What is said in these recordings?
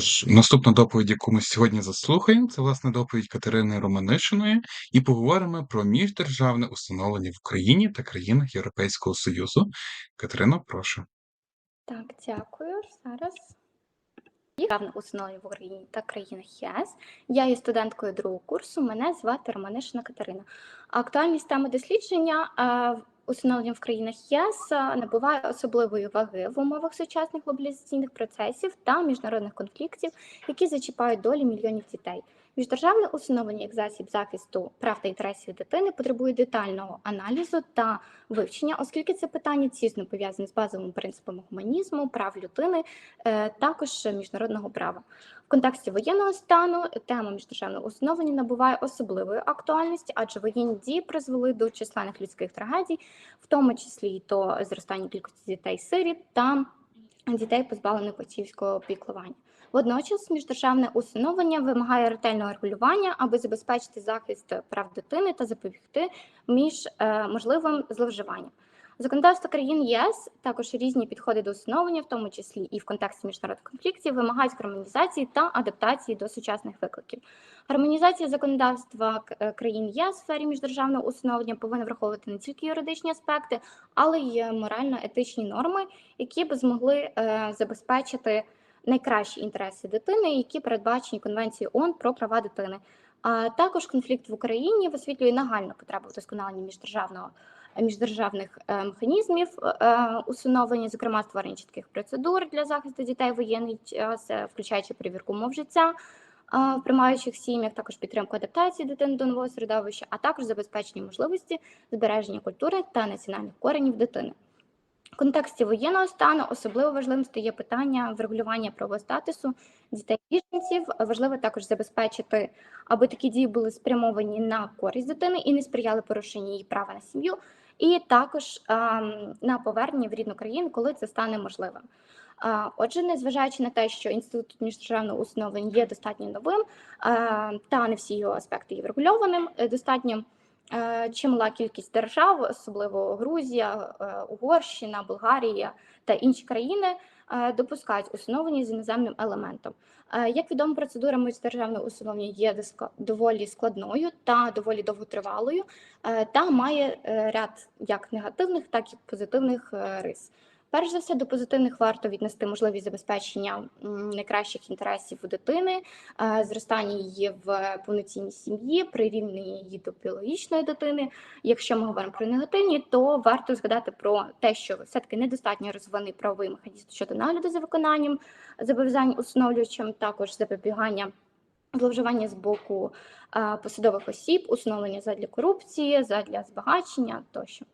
Отож, наступна доповідь, яку ми сьогодні заслухаємо, це власне доповідь Катерини Романишиної, і поговоримо про міждержавне усиновлення в Україні та країнах Європейського Союзу. Катерино, прошу. Так, дякую. Зараз. Державне усиновлення в Україні та країнах ЄС. Я є студенткою другого курсу. Мене звати Романишина Катерина. Актуальність теми дослідження е, усиновлення в країнах ЄС набуває особливої ваги в умовах сучасних глобалізаційних процесів та міжнародних конфліктів, які зачіпають долі мільйонів дітей. Міждержавне усиновлення як засіб захисту прав та інтересів дитини потребує детального аналізу та вивчення, оскільки це питання тісно пов'язане з базовими принципами гуманізму, прав людини, е, також міжнародного права. В контексті воєнного стану тема міждержавного усиновлення набуває особливої актуальності, адже воєнні дії призвели до численних людських трагедій, в тому числі і до зростання кількості дітей сиріт та дітей, позбавлених батьківського піклування. Водночас міждержавне усиновлення вимагає ретельного регулювання, аби забезпечити захист прав дитини та запобігти між е, можливим зловживанням. Законодавство країн ЄС також різні підходи до усиновлення, в тому числі і в контексті міжнародних конфліктів, вимагають гармонізації та адаптації до сучасних викликів. Гармонізація законодавства е, країн ЄС в сфері міждержавного усиновлення повинна враховувати не тільки юридичні аспекти, але й морально-етичні норми, які б змогли е, забезпечити найкращі інтереси дитини, які передбачені Конвенцією ООН про права дитини. А також конфлікт в Україні висвітлює нагальну потребу вдосконалення міждержавного міждержавних е, механізмів е, усиновлення, зокрема створення чітких процедур для захисту дітей воєнний час, е, включаючи перевірку мов життя в приймаючих сім'ях, також підтримку адаптації дитини до нового середовища, а також забезпечення можливості збереження культури та національних коренів дитини. В контексті воєнного стану особливо важливим стає питання врегулювання правового статусу дітей біженців. Важливо також забезпечити, аби такі дії були спрямовані на користь дитини і не сприяли порушенню її права на сім'ю, і також ем, на повернення в рідну країну, коли це стане можливим. Отже, незважаючи на те, що інститут міждержавного усиновлення є достатньо новим, та не всі його аспекти є врегульованим, е, достатньо Е, чимала кількість держав, особливо Грузія, е, Угорщина, Болгарія та інші країни, е, допускають усиновлення з іноземним елементом. Як відомо, процедура міждержавного усиновлення є доволі складною та доволі довготривалою, та має ряд як негативних, так і позитивних рис. Перш за все, до позитивних варто віднести можливість забезпечення найкращих інтересів у дитини, е, зростання її в повноцінній сім'ї, прирівняння її до біологічної дитини. Якщо ми говоримо про негативні, то варто згадати про те, що все-таки недостатньо розвинений правовий механізм щодо нагляду за виконанням зобов'язань усиновлювачем, також запобігання. Зловживання з боку е, посадових осіб, усиновлення задля корупції, задля збагачення тощо.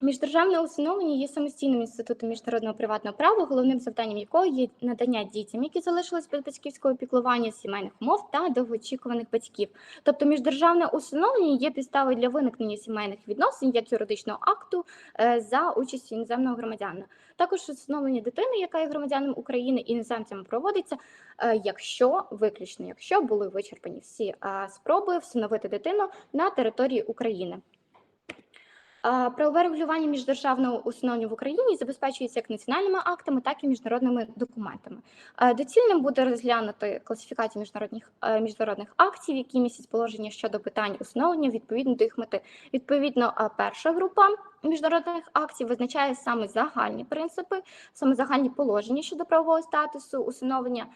Міждержавне усиновлення є самостійним інститутом міжнародного приватного права, головним завданням якого є надання дітям, які залишились без батьківського піклування, сімейних умов та довгоочікуваних батьків. Тобто, міждержавне усиновлення є підставою для виникнення сімейних відносин як юридичного акту е, за участю іноземного громадянина. Також усиновлення дитини, яка є громадянином України іноземцями, проводиться, е, якщо виключно, якщо були вичерпані всі спроби встановити дитину на території України. Правове регулювання міждержавного усиновлення в Україні забезпечується як національними актами, так і міжнародними документами. Доцільним буде розглянути класифікацію міжнародних міжнародних актів, які містять положення щодо питань усиновлення відповідно до їх мети. Відповідно, перша група міжнародних актів визначає саме загальні принципи, саме загальні положення щодо правового статусу усиновлення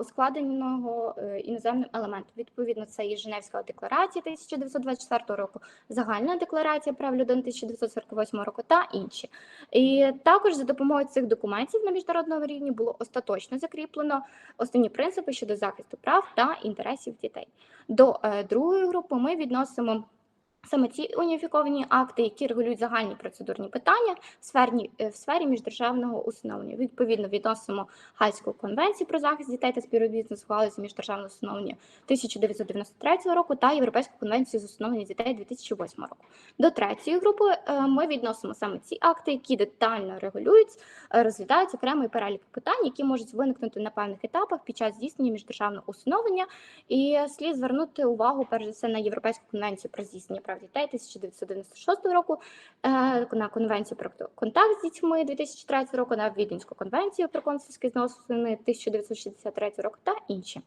ускладеного е, іноземним елементом. Відповідно, це і Женевська декларація 1924 року, загальна декларація прав людини 1948 року та інші. І також за допомогою цих документів на міжнародному рівні було остаточно закріплено основні принципи щодо захисту прав та інтересів дітей. До е, другої групи ми відносимо. Саме ці уніфіковані акти, які регулюють загальні процедурні питання в сфері, е, в сфері міждержавного усиновлення. Відповідно, відносимо Гальську конвенцію про захист дітей та співробітництво в галузі міждержавного усиновлення 1993 року та Європейську конвенцію з усиновлення дітей 2008 року. До третьої групи е, ми відносимо саме ці акти, які детально регулюють, е, розглядають окремий перелік питань, які можуть виникнути на певних етапах під час здійснення міждержавного усиновлення. І слід звернути увагу перш за все на Європейську конвенцію про здійснення прав дітей 1996 року, е, на Конвенцію про контакт з дітьми 2003 року, на Віденську конвенцію про консульські зносини 1963 року та інші.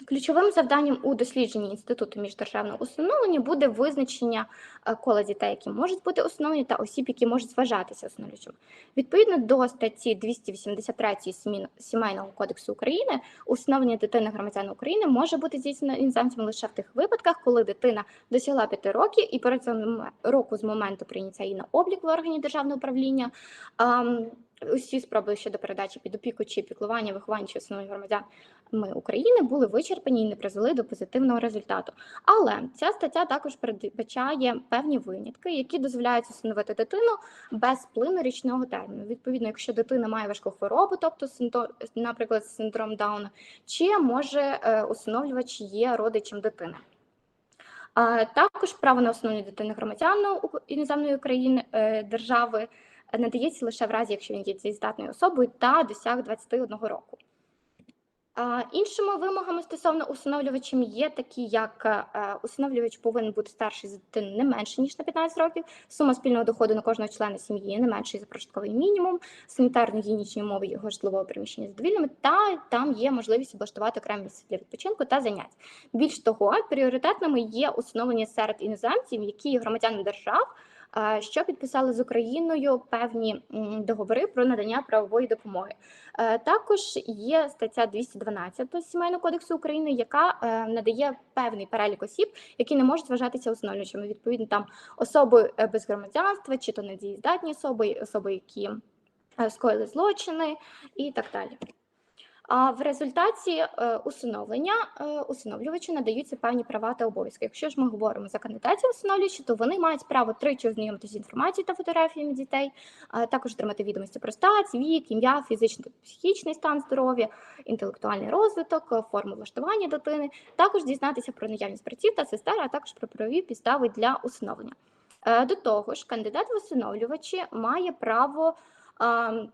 Ем, Ключовим завданням у дослідженні інституту міждержавного усиновлення буде визначення е, кола дітей, які можуть бути усиновлені, та осіб, які можуть зважатися усиновлювачами. Відповідно до статті 283 сімейно- Сімейного кодексу України, усиновлення дитини громадянина України може бути здійснено іноземцями лише в тих випадках, коли дитина досягла 5 років і протягом року з моменту прийняття її на облік в органі державного управління. Усі спроби щодо передачі під опіку чи піклування, виховання чи усиновлення громадянами України були вичерпані і не призвели до позитивного результату. Але ця стаття також передбачає певні винятки, які дозволяють усиновити дитину без впливу річного терміну. Відповідно, якщо дитина має важку хворобу, тобто наприклад, синдром Дауна, чи може е, усиновлювач є родичем дитини. Також право на усиновлення дитини громадянина у- іноземної країни е, держави надається лише в разі, якщо він є дієздатною особою та досяг 21 року. Іншими вимогами стосовно усиновлювачів є такі, як е, усиновлювач повинен бути старший за дитину не менше ніж на 15 років, сума спільного доходу на кожного члена сім'ї не менший за прожитковий мінімум, санітарно-гігієнічні умови його житлового приміщення задовільними, та там є можливість облаштувати окремі місця для відпочинку та занять. Більш того, пріоритетними є усиновлення серед іноземців, які громадяни держав. Що підписали з Україною певні договори про надання правової допомоги. Е, Також є стаття 212 Сімейного кодексу України, яка е, надає певний перелік осіб, які не можуть вважатися усиновлювачами. Відповідно, там особи е, без громадянства, чи то недієздатні особи, особи, які скоїли злочини і так далі. А в результаті е, усиновлення е, усиновлювачу надаються певні права та обов'язки. Якщо ж ми говоримо за кандидатів усиновлювачі, то вони мають право тричі ознайомитися з інформацією та фотографіями дітей, а також отримати відомості про стать, вік, ім'я, фізичний та психічний стан здоров'я, інтелектуальний розвиток, е, форму влаштування дитини, також дізнатися про наявність братів та сестер, а також про правові підстави для усиновлення. До того ж, кандидат в усиновлювачі має право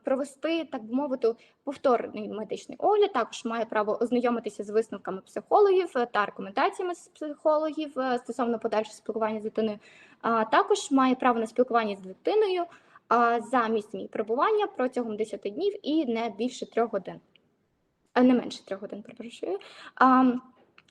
провести, так би мовити, повторний медичний огляд, також має право ознайомитися з висновками психологів е, та рекомендаціями з психологів е, стосовно подальшого спілкування з дитиною. Також має право на спілкування з дитиною за місцем її перебування протягом 10 днів і не більше трьох годин. А, Не менше трьох годин, перепрошую.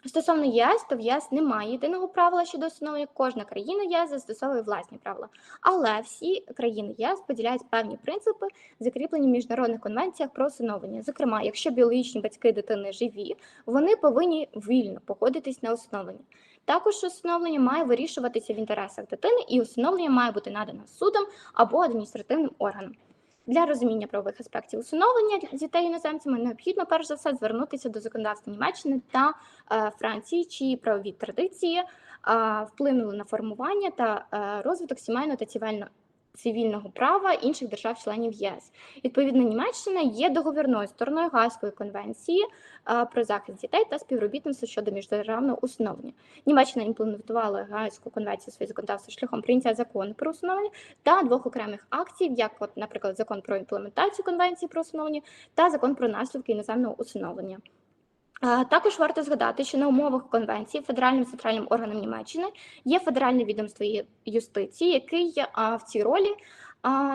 Стосовно ЄС, то в ЄС немає єдиного правила щодо усиновлення. Кожна країна ЄС застосовує власні правила. Але всі країни ЄС поділяють певні принципи, закріплені в міжнародних конвенціях про усиновлення. Зокрема, якщо біологічні батьки дитини живі, вони повинні вільно погодитись на усиновлення. Також усиновлення має вирішуватися в інтересах дитини, і усиновлення має бути надано судом або адміністративним органом. Для розуміння правових аспектів усиновлення дітей іноземцями необхідно перш за все звернутися до законодавства Німеччини та е, Франції, чиї правові традиції е, вплинули на формування та е, розвиток сімейного та цивільного права інших держав-членів єс. Відповідно, Німеччина є договірною стороною Гаазької конвенції е, про захист дітей та співробітництво щодо міждержавного усиновлення. Німеччина імплементувала Гаазьку конвенцію своє законодавство шляхом прийняття закону про усиновлення та двох окремих актів, як, от, наприклад, закон про імплементацію конвенції про усиновлення та закон про наслідки іноземного усиновлення. Також варто згадати, що на умовах конвенції федеральним центральним органом Німеччини є федеральне відомство юстиції, який в цій ролі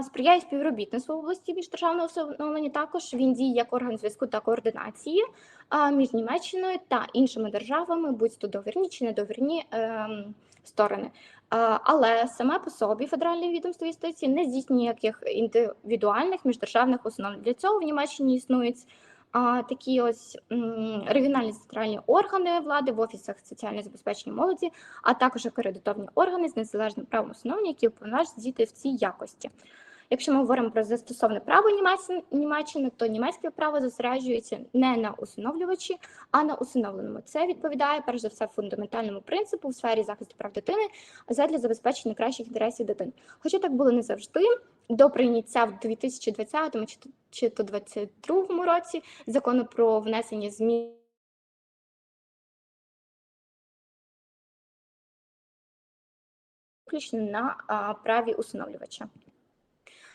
сприяє співробітництву в області міждержавного усиновлення. Також він діє як орган зв'язку та координації між Німеччиною та іншими державами, будь-то довірні чи недовірні ем, сторони. Але саме по собі федеральне відомство юстиції не здійснює ніяких індивідуальних міждержавних установ. Для цього в Німеччині існують а, такі ось регіональні центральні органи влади в офісах соціального забезпечення молоді, а також акредитовані органи з незалежним правом установлення, які уповноважені діти в цій якості. Якщо ми говоримо про застосоване право Німеччини- то німецьке право зосереджується не на усиновлювачі, а на усиновленому. Це відповідає перш за все фундаментальному принципу в сфері захисту прав дитини задля забезпечення кращих інтересів дитини. Хоча так було не завжди. До прийняття в 2020 чи то- 2022 році закону про внесення змін виключно на а, праві усиновлювача.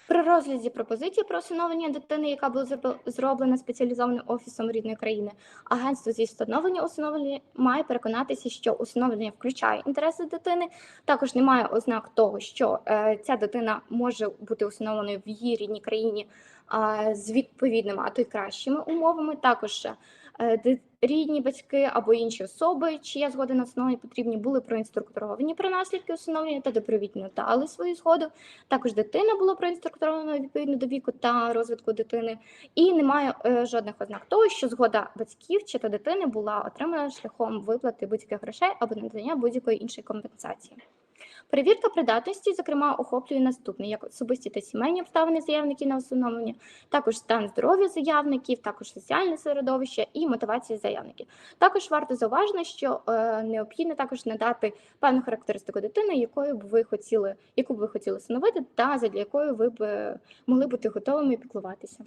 При розгляді пропозиції про усиновлення дитини, яка була зроблена спеціалізованим офісом рідної країни, агентство зі встановлення усиновлення має переконатися, що усиновлення включає інтереси дитини. Також немає ознак того, що е, ця дитина може бути усиновленою в її рідній країні а, з відповідними, а то й кращими умовами. Також е, рідні батьки або інші особи, чия згода на усиновлення потрібні, були проінструктовані про наслідки усиновлення та добровільно дали свою згоду. Також дитина була проінструктована відповідно до віку та розвитку дитини, і немає е, жодних ознак того, що згода батьків чи то дитини була отримана шляхом виплати будь-яких грошей або надання будь-якої іншої компенсації. Перевірка придатності, зокрема, охоплює наступне: як особисті та сімейні обставини заявників на усиновлення, також стан здоров'я заявників, також соціальне середовище і мотивація заявників. Також варто зауважити, що е, необхідно також надати певну характеристику дитини, якою б ви хотіли, яку б ви хотіли встановити, та задля якої ви б могли бути готовими піклуватися.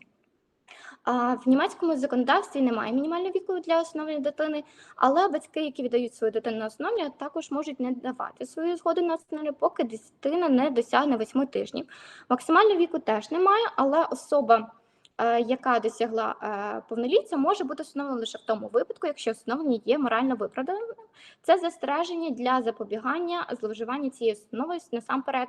В німецькому законодавстві немає мінімального віку для усиновлення дитини, але батьки, які віддають свою дитину на усиновлення, також можуть не давати свою згоду на усиновлення, поки дитина не досягне 8 тижнів. Максимального віку теж немає, але особа, е, яка досягла е, повноліття, може бути усиновлена лише в тому випадку, якщо усиновлення є морально виправданим. Це застереження для запобігання зловживання цією установою насамперед.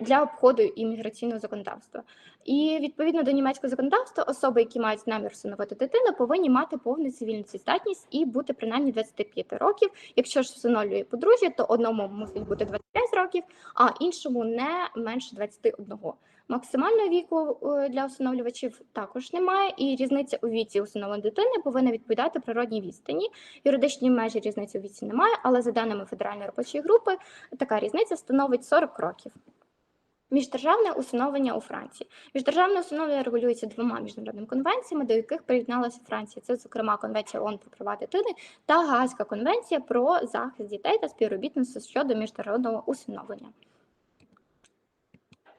Для обходу імміграційного законодавства. І відповідно до німецького законодавства, особи, які мають намір всиновити дитину, повинні мати повну цивільну здатність і бути принаймні 25 років. Якщо ж всиновлює подружжя, то одному мусить бути 25 років, а іншому не менше 21. Максимального віку е, для усиновлювачів також немає, і різниця у віці усиновленої дитини повинна відповідати природній відстані. Юридичні межі різниці у віці немає, але за даними федеральної робочої групи, така різниця становить 40 років. Міждержавне усиновлення у Франції. Міждержавне усиновлення регулюється двома міжнародними конвенціями, до яких приєдналася Франція. Це, зокрема, Конвенція ООН про права дитини та Гаазька конвенція про захист дітей та співробітництво щодо міжнародного усиновлення.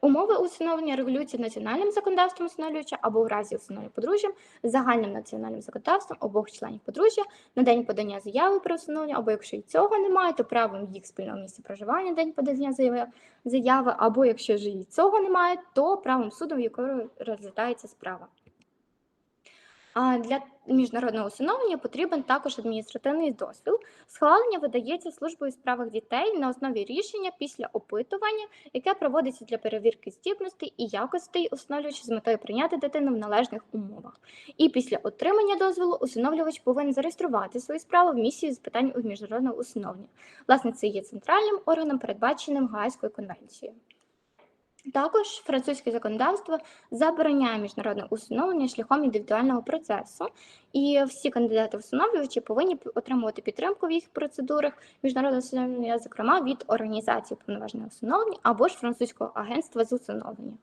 Умови усиновлення регулюються національним законодавством усиновлювача або в разі усиновлення подружжям, загальним національним законодавством обох членів подружжя на день подання заяви про усиновлення, або якщо і цього немає, то правом їх спільного місця проживання на день подання заяви, або якщо ж і цього немає, то правом суду, в якому розглядається справа. А для міжнародного усиновлення потрібен також адміністративний дозвіл. Схвалення видається службою справах дітей на основі рішення після опитування, яке проводиться для перевірки здібностей і якостей усиновлювача з метою прийняти дитину в належних умовах. І після отримання дозволу усиновлювач повинен зареєструвати свою справу в місії з питань у міжнародного усиновлення. Власне, це є центральним органом, передбаченим Гаазькою конвенцією. Також французьке законодавство забороняє міжнародне усиновлення шляхом індивідуального процесу, і всі кандидати усиновлювачі повинні отримувати підтримку в їх процедурах міжнародного усиновлення, зокрема від організації повноваженого усиновлення або ж французького агентства з усиновлення.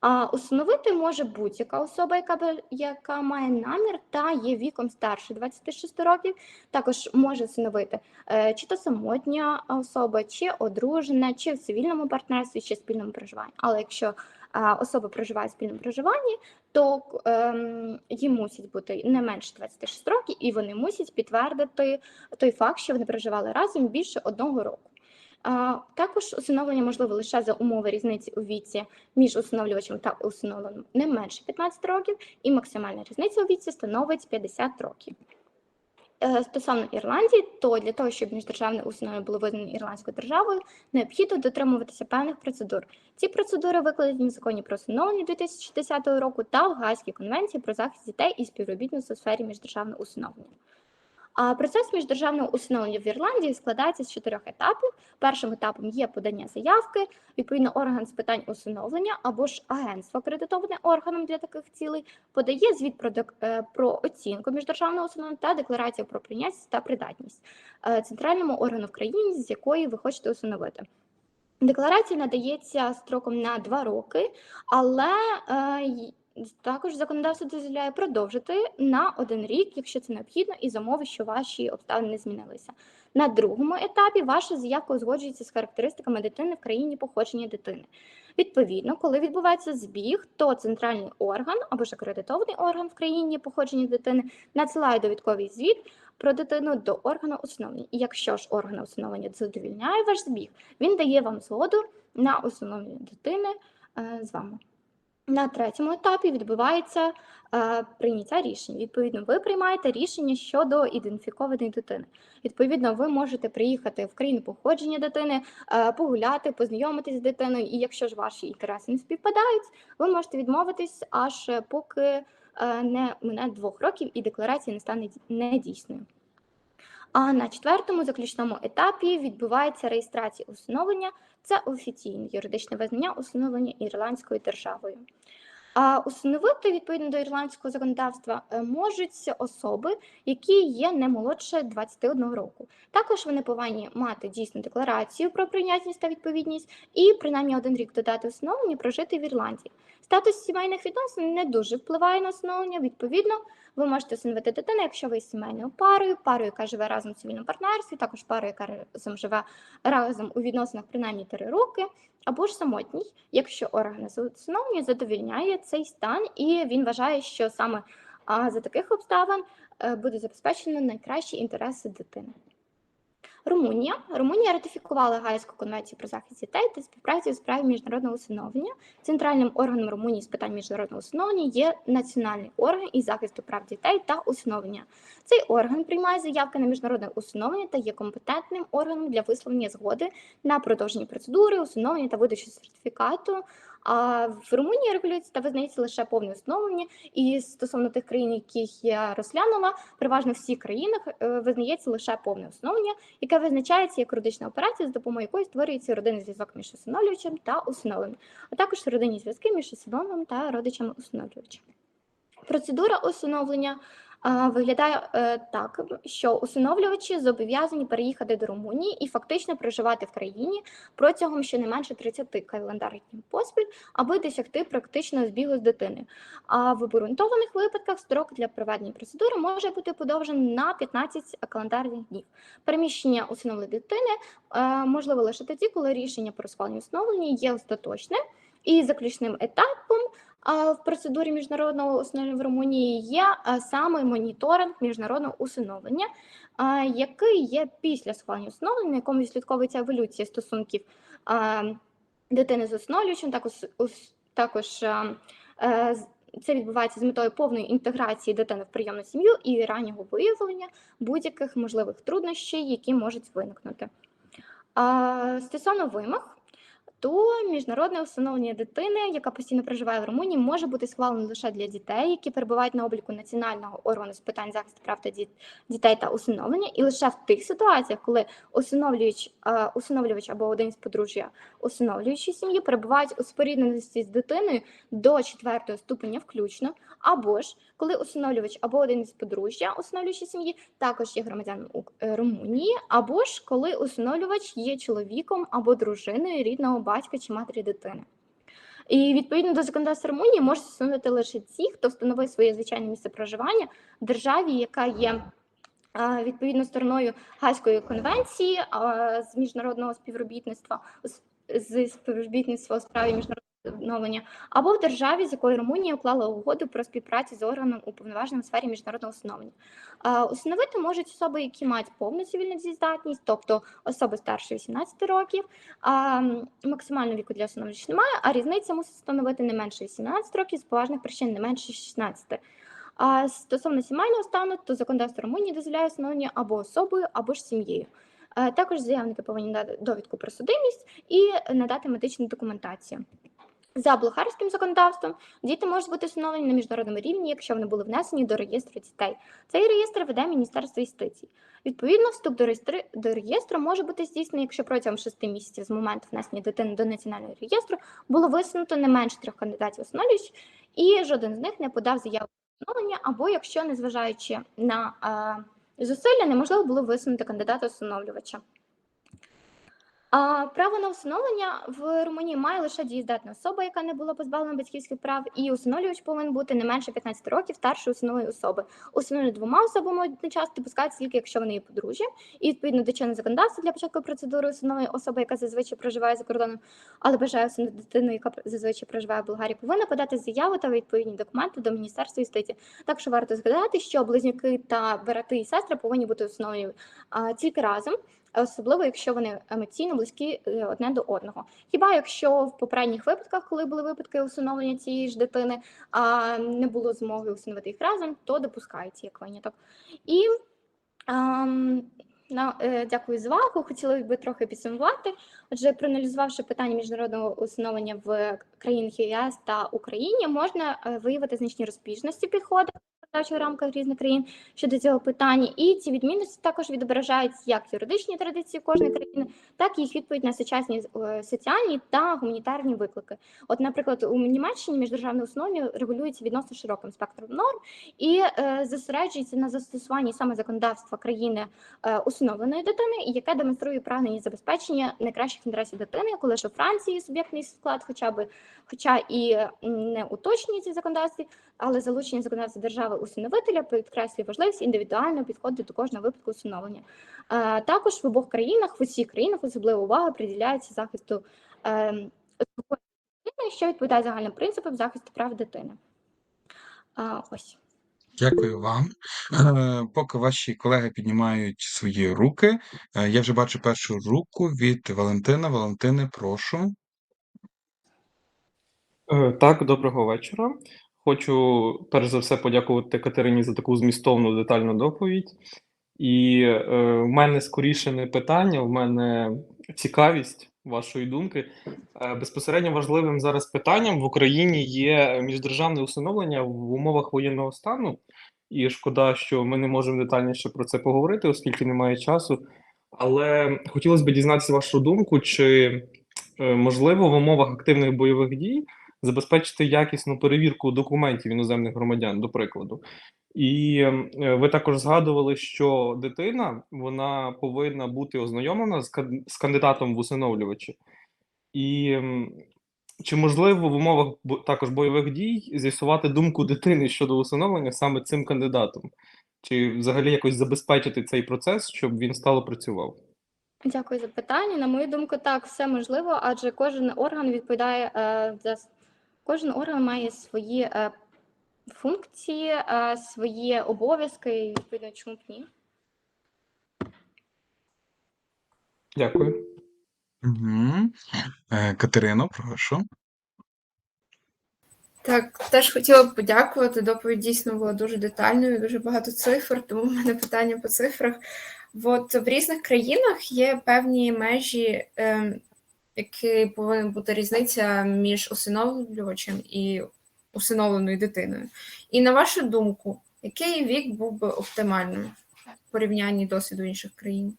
А усиновити може будь-яка особа, яка, яка має намір та є віком старше 26 років. Також може усиновити е, чи то самотня особа, чи одружена, чи в цивільному партнерстві, чи спільному проживанні. Але якщо особа проживає в спільному проживанні, то ем, їм мусить бути не менше 26 років, і вони мусять підтвердити той факт, що вони проживали разом більше одного року. Також усиновлення можливо лише за умови різниці у віці між усиновлювачем та усиновленим не менше 15 років, і максимальна різниця у віці становить 50 років. Е, Стосовно Ірландії, то для того, щоб міждержавне усиновлення було визнано ірландською державою, необхідно дотримуватися певних процедур. Ці процедури викладені в законі про усиновлення 2010 року та в Гаазькій конвенції про захист дітей і співробітництво у сфері міждержавного усиновлення. А процес міждержавного усиновлення в Ірландії складається з чотирьох етапів. Першим етапом є подання заявки, відповідно орган з питань усиновлення або ж агентство, акредитоване органом для таких цілей, подає звіт про, дек- е, про оцінку міждержавного усиновлення та декларацію про прийнятність та придатність е, центральному органу в країні, з якої ви хочете усиновити. Декларація надається строком на два роки, але е, також законодавство дозволяє продовжити на один рік, якщо це необхідно, і за що ваші обставини змінилися. На другому етапі ваша заявка узгоджується з характеристиками дитини в країні походження дитини. Відповідно, коли відбувається збіг, то центральний орган або ж акредитований орган в країні походження дитини надсилає довідковий звіт про дитину до органу усиновлення. І якщо ж орган усиновлення задовільняє ваш збіг, він дає вам згоду на усиновлення дитини е, з вами. На третьому етапі відбувається е, прийняття рішень. Відповідно, ви приймаєте рішення щодо ідентифікованої дитини. Відповідно, ви можете приїхати в країну походження дитини, е, погуляти, познайомитись з дитиною. І якщо ж ваші інтереси не співпадають, ви можете відмовитись аж поки е, не мине двох років і декларація не стане ді- недійсною. А на четвертому заключному етапі відбувається реєстрація усиновлення. Це офіційне юридичне визнання усиновлення ірландською державою. А усиновити відповідно до ірландського законодавства е, можуть особи, які є не молодше 21 року. Також вони повинні мати дійсну декларацію про прийнятність та відповідність і принаймні один рік додати усиновлення прожити в Ірландії. Статус сімейних відносин не дуже впливає на усиновлення. Відповідно, ви можете усиновити дитину, якщо ви з сімейною парою, парою, яка живе разом в цивільному партнерстві, також парою, яка разом живе разом у відносинах принаймні 3 роки, або ж самотній, якщо органи усиновлення задовільняє цей стан, і він вважає, що саме за таких обставин е, буде забезпечено найкращі інтереси дитини. Румунія. Румунія ратифікувала Гаїзьку конвенцію про захист дітей та співпрацю у справі міжнародного усиновлення. Центральним органом Румунії з питань міжнародного усиновлення є національний орган із захисту прав дітей та усиновлення. Цей орган приймає заявки на міжнародне усиновлення та є компетентним органом для висловлення згоди на продовження процедури, усиновлення та видачу сертифікату. А в Румунії регулюється та визнається лише повне усиновлення, і стосовно тих країн, яких я розглянула, переважно всі країнах е, визнається лише повне усиновлення, яке визначається як юридична операція, з допомогою якої створюється родинний зв'язок між усиновлювачем та усиновленим, а також родинні зв'язки між усиновленим та родичами усиновлювача. Процедура усиновлення виглядає е, так, що усиновлювачі зобов'язані переїхати до Румунії і фактично проживати в країні протягом щонайменше 30 календарних днів поспіль, аби досягти практичного збігу з дитиною. А в обґрунтованих випадках строк для проведення процедури може бути подовжений на 15 календарних днів. Переміщення усиновленої дитини е, можливо лише тоді, коли рішення про схвалення усиновлення є остаточним. І заключним етапом в процедурі міжнародного усиновлення в Румунії є саме моніторинг міжнародного усиновлення, який є після схвалення усиновлення, на якому відслідковується еволюція стосунків дитини з усиновлювачем, також, також е, це відбувається з метою повної інтеграції дитини в прийомну сім'ю і раннього виявлення будь-яких можливих труднощів, які можуть виникнути. Стосовно вимог, то міжнародне усиновлення дитини, яка постійно проживає в Румунії, може бути схвалено лише для дітей, які перебувають на обліку національного органу з питань захисту прав та діт- дітей та усиновлення, і лише в тих ситуаціях, коли усиновлювач, е, усиновлювач або один з подружжя усиновлюючої сім'ї перебувають у спорідненості з дитиною до четвертого ступеня включно, або ж коли усиновлювач або один із подружжя усиновлюючої сім'ї також є громадянином е, Румунії, або ж коли усиновлювач є чоловіком або дружиною рідного батька чи матері дитини. І відповідно до законодавства Румунії можуть усиновити лише ті, хто встановив своє звичайне місце проживання в державі, яка є а, відповідно стороною Гаазької конвенції з міжнародного співробітництва з співробітництва у справі міжнародного відновлення, або в державі, з якою Румунія уклала угоду про співпрацю з органом уповноваженим у сфері міжнародного усиновлення. А, Усиновити можуть особи, які мають повну цивільну дієздатність, тобто особи старше 18 років. Максимального віку для усиновлювача немає, а різниця мусить становити не менше 18 років з поважних причин не менше 16. А стосовно сімейного стану, то законодавство Румунії дозволяє усиновлення або особою, або ж сім'єю. Е, Також заявники повинні дати довідку про судимість і надати медичну документацію. За блохарським законодавством діти можуть бути встановлені на міжнародному рівні, якщо вони були внесені до реєстру дітей. Цей реєстр веде Міністерство юстиції. Відповідно, вступ до реєстру, до реєстру може бути здійснений, якщо протягом 6 місяців з моменту внесення дитини до національного реєстру було висунуто не менше трьох кандидатів усиновлювач, і жоден з них не подав заяву на усиновлення, або якщо, незважаючи на е, зусилля, неможливо було висунути кандидата усиновлювача. Право на усиновлення в Румунії має лише дієздатна особа, яка не була позбавлена батьківських прав, і усиновлювач повинен бути не менше 15 років старшої усиновленої особи. Усиновлення двома особами одночасно допускається тільки, якщо вони є подружжя, і відповідно до чинного законодавства для початку процедури усиновлення особа, яка зазвичай проживає за кордоном, але бажає усиновити дитину, яка зазвичай проживає в Болгарії, повинна подати заяву та відповідні документи до Міністерства юстиції. Також варто згадати, що близнюки та брати і сестри повинні бути усиновлені тільки разом. Особливо, якщо вони емоційно близькі е, одне до одного. Хіба якщо в попередніх випадках, коли були випадки усиновлення цієї ж дитини, а не було змоги усиновити їх разом, то допускається як виняток. І ем, на, е, дякую за увагу. Хотіла би трохи підсумувати. Отже, проаналізувавши питання міжнародного усиновлення в країнах ЄС та Україні, можна е, виявити значні розбіжності підходу в законодавчих рамках різних країн щодо цього питання, і ці відмінності також відображають як юридичні традиції кожної країни, так і їх відповідь на сучасні е, соціальні та гуманітарні виклики. От, наприклад, у Німеччині міждержавне усиновлення регулюється відносно широким спектром норм і е, зосереджується на застосуванні саме законодавства країни е, усиновленої дитини, яке демонструє прагнення забезпечення найкращих інтересів дитини, коли ж у Франції суб'єктний склад, хоча би, хоча і не уточнюється в законодавстві, але залучення законодавства держави усиновителя підкреслює важливість індивідуального підходу до кожного випадку усиновлення. Е, Також в обох країнах, в усіх країнах особлива увага приділяється захисту е, дитини, що відповідає загальним принципам захисту прав дитини. Ось. Дякую вам. Е, Поки ваші колеги піднімають свої руки, е, я вже бачу першу руку від Валентина. Валентини, прошу. Е, Так, доброго вечора. Хочу перш за все подякувати Катерині за таку змістовну детальну доповідь. І е, в мене скоріше не питання, в мене цікавість вашої думки. Е, безпосередньо важливим зараз питанням в Україні є міждержавне усиновлення в умовах воєнного стану. І шкода, що ми не можемо детальніше про це поговорити, оскільки немає часу. Але хотілося б дізнатися вашу думку, чи е, можливо в умовах активних бойових дій забезпечити якісну перевірку документів іноземних громадян, до прикладу. І е, ви також згадували, що дитина вона повинна бути ознайомлена з, кан- кандидатом в усиновлювачі. І чи можливо в умовах також бойових дій з'ясувати думку дитини щодо усиновлення саме цим кандидатом? Чи взагалі якось забезпечити цей процес, щоб він стало працював? Дякую за питання. На мою думку, так, все можливо, адже кожен орган відповідає е, за кожен орган має свої е, функції, е, свої обов'язки, і відповідно, чому б ні. Дякую. Угу. Катерино, прошу. Так, теж хотіла б подякувати. Доповідь дійсно була дуже детальною, дуже багато цифр, тому в мене питання по цифрах. От в різних країнах є певні межі, ем, які повинна бути різниця між усиновлювачем і усиновленою дитиною. І на вашу думку, який вік був би оптимальним в порівнянні досвіду інших країн?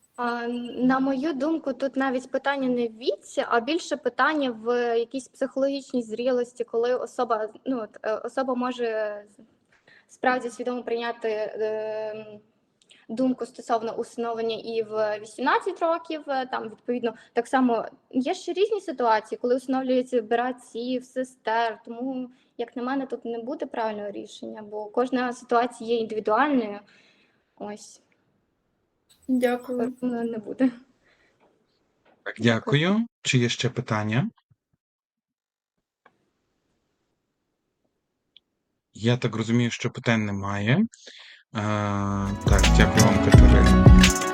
На мою думку, тут навіть питання не в віці, а більше питання в якійсь психологічній зрілості, коли особа, ну, е, особа може справді свідомо прийняти е, думку стосовно усиновлення і в 18 років. е, Там відповідно так само є ще різні ситуації, коли усиновлюються братів, сестер. Тому, як на мене, тут не буде правильного рішення, бо кожна ситуація є індивідуальною. Ось Дякую. ну, не буде. Так, дякую. Чи є ще питання? Я так розумію, що питань немає. Е, так, дякую вам, Катерина.